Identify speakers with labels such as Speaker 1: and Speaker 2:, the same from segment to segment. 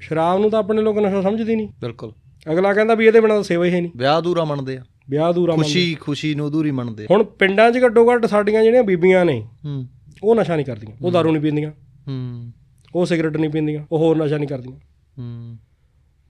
Speaker 1: ਸ਼ਰਾਬ ਨੂੰ ਤਾਂ ਆਪਣੇ ਲੋਕ ਨਸ਼ਾ ਸਮਝਦੇ ਨਹੀਂ।
Speaker 2: ਬਿਲਕੁਲ।
Speaker 1: ਅਗਲਾ ਕਹਿੰਦਾ ਵੀ ਇਹਦੇ ਬਿਨਾਂ ਤਾਂ ਸੇਵਾ ਹੀ ਹੈ ਨਹੀਂ।
Speaker 2: ਵਿਆਹ ਅਧੂਰਾ ਮੰਨਦੇ ਆ।
Speaker 1: ਵਿਆਹ ਦੂਰਾ
Speaker 2: ਖੁਸ਼ੀ ਖੁਸ਼ੀ ਨੂੰ ਅਧੂਰੀ ਮੰਨਦੇ
Speaker 1: ਹੁਣ ਪਿੰਡਾਂ 'ਚ ਘੱਟੋ ਘੱਟ ਸਾਡੀਆਂ ਜਿਹੜੀਆਂ ਬੀਬੀਆਂ ਨੇ
Speaker 2: ਹੂੰ।
Speaker 1: ਉਹ ਨਸ਼ਾ ਨਹੀਂ ਕਰਦੀਆਂ। ਉਹ ਦਾਰੂ ਨਹੀਂ ਪੀਂਦੀਆਂ।
Speaker 2: ਹੂੰ।
Speaker 1: ਉਹ ਸਿਗਰਟ ਨਹੀਂ ਪੀਂਦੀਆਂ। ਉਹ ਹੋਰ ਨਸ਼ਾ ਨਹੀਂ ਕਰਦੀਆਂ।
Speaker 2: ਹੂੰ।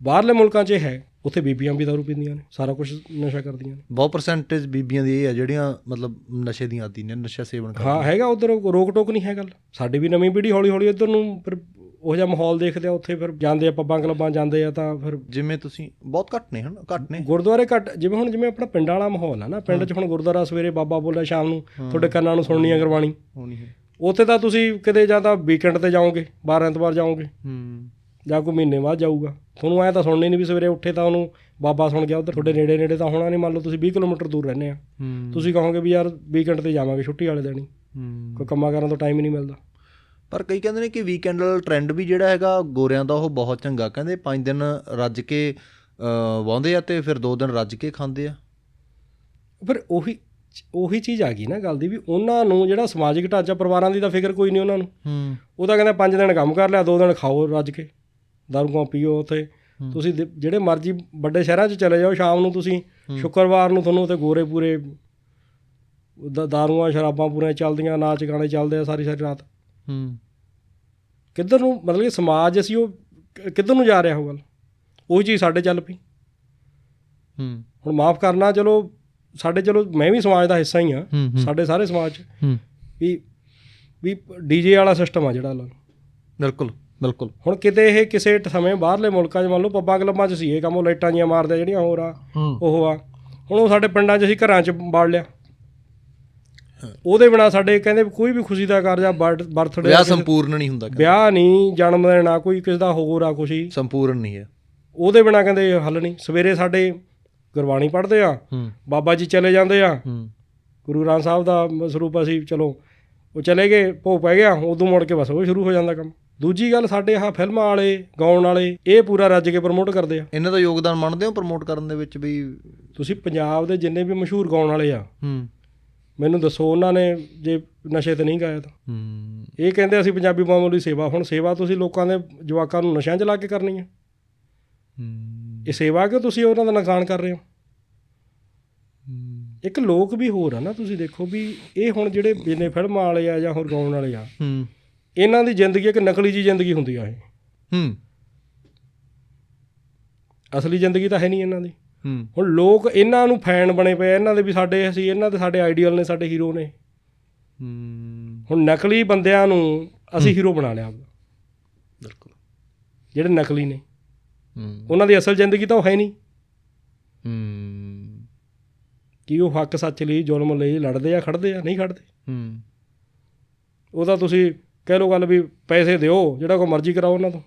Speaker 1: ਬਾਹਰਲੇ ਮੁਲਕਾਂ 'ਚ ਹੈ ਉੱਥੇ ਬੀਬੀਆਂ ਵੀ ਦਾਰੂ ਪੀਂਦੀਆਂ ਨੇ ਸਾਰਾ ਕੁਝ ਨਸ਼ਾ ਕਰਦੀਆਂ ਨੇ।
Speaker 2: ਬਹੁਤ ਪਰਸੈਂਟੇਜ ਬੀਬੀਆਂ ਦੀ ਇਹ ਆ ਜਿਹੜੀਆਂ ਮਤਲਬ ਨਸ਼ੇ ਦੀਆਂ ਆਦੀ ਨੇ ਨਸ਼ਾ ਸੇਵਨ ਕਰ
Speaker 1: ਹਾਂ ਹੈਗਾ ਉਧਰ ਰੋਕ ਟੋਕ ਨਹੀਂ ਹੈ ਗੱਲ। ਸਾਡੀ ਵੀ ਨਵੀਂ ਪੀੜ੍ਹੀ ਹੌਲੀ ਹੌਲੀ ਇੱਧਰ ਨੂੰ ਫਿਰ ਉਹ ਜਿਹਾ ਮਾਹੌਲ ਦੇਖਦੇ ਆ ਉੱਥੇ ਫਿਰ ਜਾਂਦੇ ਆ ਪੱਬਾਂ ਕਲੱਬਾਂ ਜਾਂਦੇ ਆ ਤਾਂ ਫਿਰ
Speaker 2: ਜਿਵੇਂ ਤੁਸੀਂ ਬਹੁਤ ਘੱਟ ਨੇ ਹਨ ਘੱਟ ਨੇ?
Speaker 1: ਗੁਰਦੁਆਰੇ ਘੱਟ ਜਿਵੇਂ ਹੁਣ ਜਿਵੇਂ ਆਪਣਾ ਪਿੰਡ ਵਾਲਾ ਮਾਹੌਲ ਆ ਨਾ ਪਿੰਡ 'ਚ ਹੁਣ ਗੁਰਦੁਆਰਾ ਸਵੇਰੇ ਬਾਬਾ ਬੋਲਿਆ ਸ਼ਾਮ ਨੂੰ ਤੁਹਾਡੇ ਕੰਨਾਂ ਨੂੰ ਸੁਣਨੀ ਆ ਗੁਰਬਾਣੀ।
Speaker 2: ਹੋਣੀ ਹੈ।
Speaker 1: ਉੱਥੇ ਤਾਂ ਤੁਸੀਂ ਕਿਤੇ ਜਾਂ ਤਾਂ ਵੀਕਐਂਡ ਤੇ ਜਾਓਗੇ 12 ਐਤਵਾਰ ਜਾਓਗੇ।
Speaker 2: ਹੂੰ।
Speaker 1: ਜਾਂ ਕੋਈ ਮਹੀਨੇ ਬਾਅਦ ਜਾਊਗਾ। ਤੁਹਾਨੂੰ ਐ ਤਾਂ ਸੁਣਨੀ ਨਹੀਂ ਵੀ ਸਵੇਰੇ ਉੱਠੇ ਤਾਂ ਉਹਨੂੰ ਬਾਬਾ ਸੁਣ ਗਿਆ ਉਧਰ ਤੁਹਾਡੇ ਨੇੜੇ ਨੇੜੇ ਤਾਂ ਹੋਣਾ ਨਹੀਂ ਮੰਨ ਲਓ ਤੁਸੀਂ 20 ਕਿਲੋਮੀਟਰ ਦੂਰ ਰਹਿੰਦੇ ਆ।
Speaker 2: ਹੂੰ।
Speaker 1: ਤੁਸੀਂ ਕਹੋਗੇ ਵੀ ਯਾਰ ਵੀਕਐਂਡ ਤੇ ਜਾਵਾਂਗੇ ਛੁੱਟੀ ਵਾਲੇ ਦਿਨ ਹੀ।
Speaker 2: ਹੂੰ।
Speaker 1: ਕੋਈ ਕੰਮਾਂ ਕਰਨ ਤੋਂ ਟਾਈਮ ਹੀ ਨਹੀਂ ਮਿਲਦਾ।
Speaker 2: ਪਰ ਕਈ ਕਹਿੰਦੇ ਨੇ ਕਿ ਵੀਕਐਂਡ ਵਾਲਾ ਟ੍ਰੈਂਡ ਵੀ ਜਿਹੜਾ ਹੈਗਾ ਗੋਰਿਆਂ ਦਾ ਉਹ ਬਹੁਤ ਚੰਗਾ ਕਹਿੰਦੇ 5 ਦਿਨ ਰੱਜ ਕੇ ਅ, ਵਾਹੁੰਦੇ ਆ ਤੇ ਫਿਰ 2 ਦਿਨ ਰੱਜ ਕੇ ਖਾਂਦੇ ਆ।
Speaker 1: ਫਿਰ ਉਹੀ ਉਹੀ ਚੀਜ਼ ਆ ਗਈ ਨਾ ਗੱਲ ਦੀ ਵੀ ਉਹਨਾਂ ਨੂੰ ਜਿਹੜਾ ਸਮਾਜਿਕ ਢਾਂਚਾ ਪਰਿਵਾਰਾਂ ਦੀ ਤਾਂ ਫਿਕਰ ਕੋਈ ਨਹੀਂ ਉਹਨਾਂ ਨੂੰ।
Speaker 2: ਹੂੰ।
Speaker 1: ਉਹ ਤਾਂ ਕਹਿੰਦੇ ਪੰਜ ਦਿਨ ਕੰਮ ਕਰ ਲਿਆ ਦੋ ਦਿਨ ਖਾਓ ਰੱਜ ਕੇ ਦਾਰੂਆਂ ਪੀਓ ਉੱਥੇ। ਤੁਸੀਂ ਜਿਹੜੇ ਮਰਜ਼ੀ ਵੱਡੇ ਸ਼ਹਿਰਾਂ 'ਚ ਚਲੇ ਜਾਓ ਸ਼ਾਮ ਨੂੰ ਤੁਸੀਂ ਸ਼ੁੱਕਰਵਾਰ ਨੂੰ ਤੁਹਾਨੂੰ ਉੱਥੇ ਗੋਰੇ ਪੂਰੇ ਦਾਰੂਆਂ ਸ਼ਰਾਬਾਂ ਪੂਰੀਆਂ ਚੱਲਦੀਆਂ ਨਾਚ ਗਾਣੇ ਚੱਲਦੇ ਆ ਸਾਰੀ ਸਾਰੀ ਰਾਤ।
Speaker 2: ਹੂੰ।
Speaker 1: ਕਿੱਧਰ ਨੂੰ ਮਤਲਬ ਕਿ ਸਮਾਜ ਅਸੀਂ ਉਹ ਕਿੱਧਰ ਨੂੰ ਜਾ ਰਿਹਾ ਉਹ ਗੱਲ? ਉਹੀ ਚੀਜ਼ ਸਾਡੇ ਚੱਲ ਪਈ।
Speaker 2: ਹੂੰ।
Speaker 1: ਹੁਣ ਮਾਫ ਕਰਨਾ ਚਲੋ ਸਾਡੇ ਚਲੋ ਮੈਂ ਵੀ ਸਮਾਜ ਦਾ ਹਿੱਸਾ ਹੀ ਆ ਸਾਡੇ ਸਾਰੇ ਸਮਾਜ 'ਚ
Speaker 2: ਹੂੰ।
Speaker 1: ਵੀ ਵੀ ਡੀਜੇ ਵਾਲਾ ਸਿਸਟਮ ਆ ਜਿਹੜਾ ਲਾ।
Speaker 2: ਬਿਲਕੁਲ। ਬਿਲਕੁਲ।
Speaker 1: ਹੁਣ ਕਿਤੇ ਇਹ ਕਿਸੇ ਟ- ਸਮੇਂ ਬਾਹਰਲੇ ਮੁਲਕਾਂ 'ਚ ਮੰਨ ਲਓ ਪੱਬਾਂ ਕਲੱਬਾਂ 'ਚ ਸੀ ਇਹ ਕੰਮ ਉਹ ਲਾਈਟਾਂ ਜੀਆਂ ਮਾਰਦੇ ਆ ਜਿਹੜੀਆਂ ਹੋਰ ਆ ਉਹ ਆ। ਹੁਣ ਉਹ ਸਾਡੇ ਪਿੰਡਾਂ 'ਚ ਅਸੀਂ ਘਰਾਂ 'ਚ ਬਾੜ ਲਿਆ। ਉਹਦੇ ਬਿਨਾ ਸਾਡੇ ਕਹਿੰਦੇ ਕੋਈ ਵੀ ਖੁਸ਼ੀ ਦਾ ਕਾਰਜ ਆ ਬਰਥਡੇ
Speaker 2: ਵਿਆਹ ਸੰਪੂਰਨ ਨਹੀਂ ਹੁੰਦਾ।
Speaker 1: ਵਿਆਹ ਨਹੀਂ ਜਨਮ ਦਿਨ ਆ ਕੋਈ ਕਿਸੇ ਦਾ ਹੋਰ ਆ ਖੁਸ਼ੀ।
Speaker 2: ਸੰਪੂਰਨ ਨਹੀਂ ਹੈ।
Speaker 1: ਉਹਦੇ ਬਿਨਾ ਕਹਿੰਦੇ ਹੱਲ ਨਹੀਂ। ਸਵੇਰੇ ਸਾਡੇ ਗੁਰਬਾਣੀ ਪੜ੍ਹਦੇ ਆ ਬਾਬਾ ਜੀ ਚਲੇ ਜਾਂਦੇ ਆ। ਗੁਰੂ ਗ੍ਰੰਥ ਸਾਹਿਬ ਦਾ ਸਰੂਪ ਅਸੀਂ ਚਲੋ ਉਹ ਚਲੇ ਗਏ ਭੋਗ ਪੈ ਗਿਆ ਉਦੋਂ ਮੁੜ ਕੇ ਬਸ ਉਹ ਸ਼ੁਰੂ ਹੋ ਜਾਂਦਾ ਕੰਮ। ਦੂਜੀ ਗੱਲ ਸਾਡੇ ਆਹ ਫਿਲਮਾਂ ਵਾਲੇ ਗਾਉਣ ਵਾਲੇ ਇਹ ਪੂਰਾ ਰੱਜ ਕੇ ਪ੍ਰਮੋਟ ਕਰਦੇ ਆ।
Speaker 2: ਇਹਨਾਂ ਦਾ ਯੋਗਦਾਨ ਮੰਨਦੇ ਹੋ ਪ੍ਰਮੋਟ ਕਰਨ ਦੇ ਵਿੱਚ ਵੀ?
Speaker 1: ਤੁਸੀਂ ਪੰਜਾਬ ਦੇ ਜਿੰਨੇ ਵੀ ਮਸ਼ਹੂਰ ਗਾਉਣ ਵਾਲੇ ਆ
Speaker 2: ਹੂੰ।
Speaker 1: ਮੈਨੂੰ ਦੱਸੋ ਉਹਨਾਂ ਨੇ ਜੇ ਨਸ਼ੇ ਤੇ ਨਹੀਂ ਗਾਇਆ ਤਾਂ।
Speaker 2: ਹੂੰ
Speaker 1: ਇਹ ਕਹਿੰਦੇ ਅਸੀਂ ਪੰਜਾਬੀ ਮਾਮੂਲੀ ਸੇਵਾ ਹੁਣ ਸੇਵਾ ਤੁਸੀਂ ਲੋਕਾਂ ਦੇ ਜਵਾਕਾਂ ਨੂੰ ਨਸ਼ਿਆਂ 'ਚ ਲਾ ਕੇ ਕਰਨੀ ਹੈ।
Speaker 2: ਹੂੰ।
Speaker 1: ਇਹ ਸੇਵਾ ਕਿ ਤੁਸੀਂ ਉਹਨਾਂ ਦਾ ਨੁਕਸਾਨ ਕਰ ਰਹੇ ਹੋ? ਇੱਕ ਲੋਕ ਵੀ ਹੋਰ ਆ ਨਾ ਤੁਸੀਂ ਦੇਖੋ ਵੀ ਇਹ ਹੁਣ ਜਿਹੜੇ ਜਿੰਨੇ ਫਿਲਮਾਂ ਵਾਲੇ ਆ ਜਾਂ ਹੋਰ ਗਾਉਣ ਵਾਲੇ ਆ
Speaker 2: ਹੂੰ।
Speaker 1: ਇਹਨਾਂ ਦੀ ਜ਼ਿੰਦਗੀ ਇੱਕ ਨਕਲੀ ਜੀ ਜ਼ਿੰਦਗੀ ਹੁੰਦੀ ਆ ਇਹ।
Speaker 2: ਹੂੰ।
Speaker 1: ਅਸਲੀ ਜ਼ਿੰਦਗੀ ਤਾਂ ਹੈ ਨਹੀਂ ਇਹਨਾਂ ਦੀ। ਹੁਣ ਲੋਕ ਇਹਨਾਂ ਨੂੰ ਫੈਨ ਬਣੇ ਪਏ ਇਹਨਾਂ ਦੇ ਵੀ ਸਾਡੇ ਅਸੀਂ ਇਹਨਾਂ ਦੇ ਸਾਡੇ ਆਈਡੀਅਲ ਨੇ ਸਾਡੇ ਹੀਰੋ ਨੇ। ਹੁਣ ਨਕਲੀ ਬੰਦਿਆਂ ਨੂੰ ਅਸੀਂ ਹੀਰੋ ਬਣਾ ਲਿਆ
Speaker 2: ਬਿਲਕੁਲ।
Speaker 1: ਜਿਹੜੇ ਨਕਲੀ ਨੇ। ਉਹਨਾਂ ਦੀ ਅਸਲ ਜ਼ਿੰਦਗੀ ਤਾਂ ਉਹ ਹੈ ਨਹੀਂ।
Speaker 2: ਹੂੰ।
Speaker 1: ਕਿ ਉਹ ਹੱਕ ਸੱਚ ਲਈ ਜ਼ੁਲਮ ਲਈ ਲੜਦੇ ਆ ਖੜਦੇ ਆ ਨਹੀਂ ਖੜਦੇ?
Speaker 2: ਹੂੰ।
Speaker 1: ਉਹਦਾ ਤੁਸੀਂ ਕਹਿ ਲਓ ਗੱਲ ਵੀ ਪੈਸੇ ਦਿਓ ਜਿਹੜਾ ਕੋ ਮਰਜ਼ੀ ਕਰਾਓ ਉਹਨਾਂ ਤੋਂ।